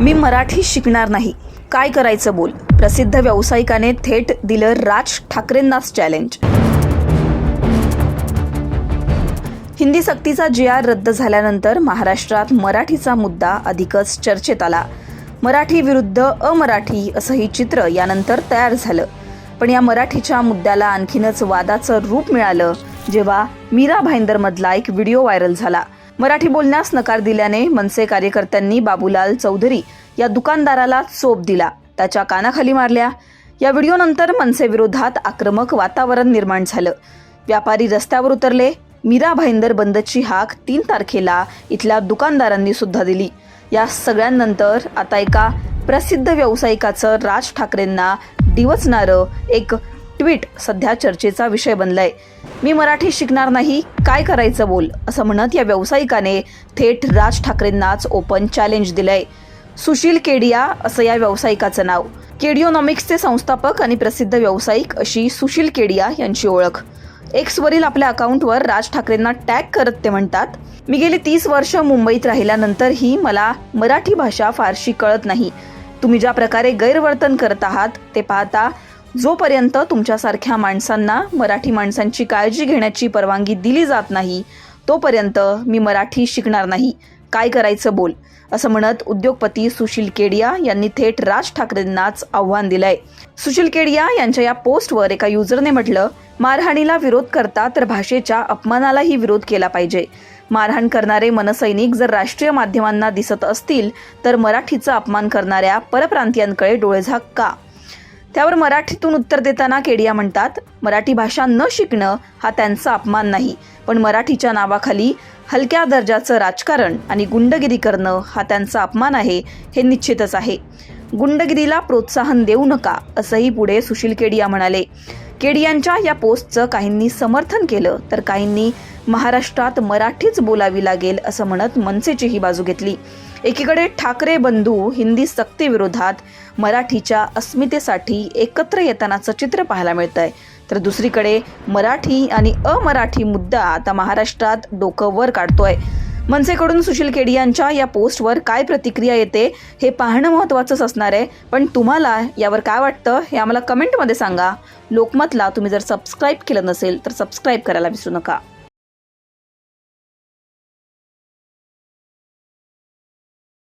मी मराठी शिकणार नाही. काय करायचं बोल? प्रसिद्ध व्यावसायिकाने थेट दिलं राज ठाकरेंनाच चॅलेंज हिंदी सक्तीचा जी आर रद्द झाल्यानंतर महाराष्ट्रात मराठीचा मुद्दा अधिकच चर्चेत आला. मराठी विरुद्ध अमराठी असंही चित्र यानंतर तयार झालं. पण या मराठीच्या मुद्द्याला आणखीनच वादाचं रूप मिळालं जेव्हा मीरा भाईंदरमधला एक व्हिडिओ व्हायरल झाला. मराठी बोलण्यास नकार दिल्याने मनसे कार्यकर्त्यांनी बाबूलाल चौधरी या दुकानदाराला चोप दिला. त्याच्या कानाखाली मारल्या. या व्हिडिओनंतर मनसे विरोधात आक्रमक वातावरण निर्माण झालं. व्यापारी रस्त्यावर उतरले. मीरा भाईंदर बंदची हाक तीन तारखेला इथल्या दुकानदारांनी सुद्धा दिली. या सगळ्यांनंतर आता एका प्रसिद्ध व्यावसायिकाचं राज ठाकरेंना डिवचणारं एक ट्विट सध्या चर्चेचा विषय बनलाय. मी मराठी शिकणार नाही काय करायचं बोल? असं म्हणत या व्यावसायिकाने थेट राज ठाकरेंनाच ओपन चॅलेंज दिलंय. सुशील केडिया असं या व्यावसायिकाचं नाव. केडिओनॉमिक्सचे संस्थापक आणि प्रसिद्ध व्यावसायिक अशी सुशील केडिया यांची ओळख. एक्सवरील आपल्या अकाउंटवर राज ठाकरेंना टॅग करत ते म्हणतात मी गेली तीस वर्ष मुंबईत राहिल्यानंतरही मला मराठी भाषा फारशी कळत नाही. तुम्ही ज्या प्रकारे गैरवर्तन करत आहात ते पाहता जोपर्यंत तुमच्यासारख्या माणसांना मराठी माणसांची काळजी घेण्याची परवानगी दिली जात नाही तोपर्यंत मी मराठी शिकणार नाही. काय करायचं बोल? असं म्हणत उद्योगपती सुशील केडिया यांनी थेट राज ठाकरेंनाच आव्हान दिलंय. सुशील केडिया यांच्या या पोस्टवर एका युजरने म्हटलं मारहाणीला विरोध करता तर भाषेच्या अपमानालाही विरोध केला पाहिजे. मारहाण करणारे मनसैनिक जर राष्ट्रीय माध्यमांना दिसत असतील तर मराठीचा अपमान करणाऱ्या परप्रांतीयांकडे डोळेझाक का? त्यावर मराठीतून उत्तर देताना केडिया म्हणतात मराठी भाषा न शिकणं हा त्यांचा अपमान नाही पण मराठीच्या नावाखाली हलक्या दर्जाचं राजकारण आणि गुंडगिरी करणं हा त्यांचा अपमान आहे हे निश्चितच आहे. गुंडगिरीला प्रोत्साहन देऊ नका असंही पुढे सुशील केडिया म्हणाले. केडियांच्या या पोस्टचं काहींनी समर्थन केलं तर काहींनी महाराष्ट्रात मराठीच बोलावी लागेल असं म्हणत मनसेचीही बाजू घेतली. एकीकडे ठाकरे बंधू हिंदी सक्तीविरोधात मराठीच्या अस्मितेसाठी एकत्र येतानाचं चित्र पाहायला मिळत आहे तर दुसरीकडे मराठी आणि अमराठी मुद्दा आता महाराष्ट्रात डोकं वर काढतोय. मनसेकडून सुशील केडियांच्या या पोस्टवर काय प्रतिक्रिया येते हे पाहणं महत्त्वाचंच असणार आहे. पण तुम्हाला यावर काय वाटतं हे आम्हाला कमेंटमध्ये सांगा. लोकमतला तुम्ही जर सबस्क्राईब केलं नसेल तर सबस्क्राईब करायला विसरू नका.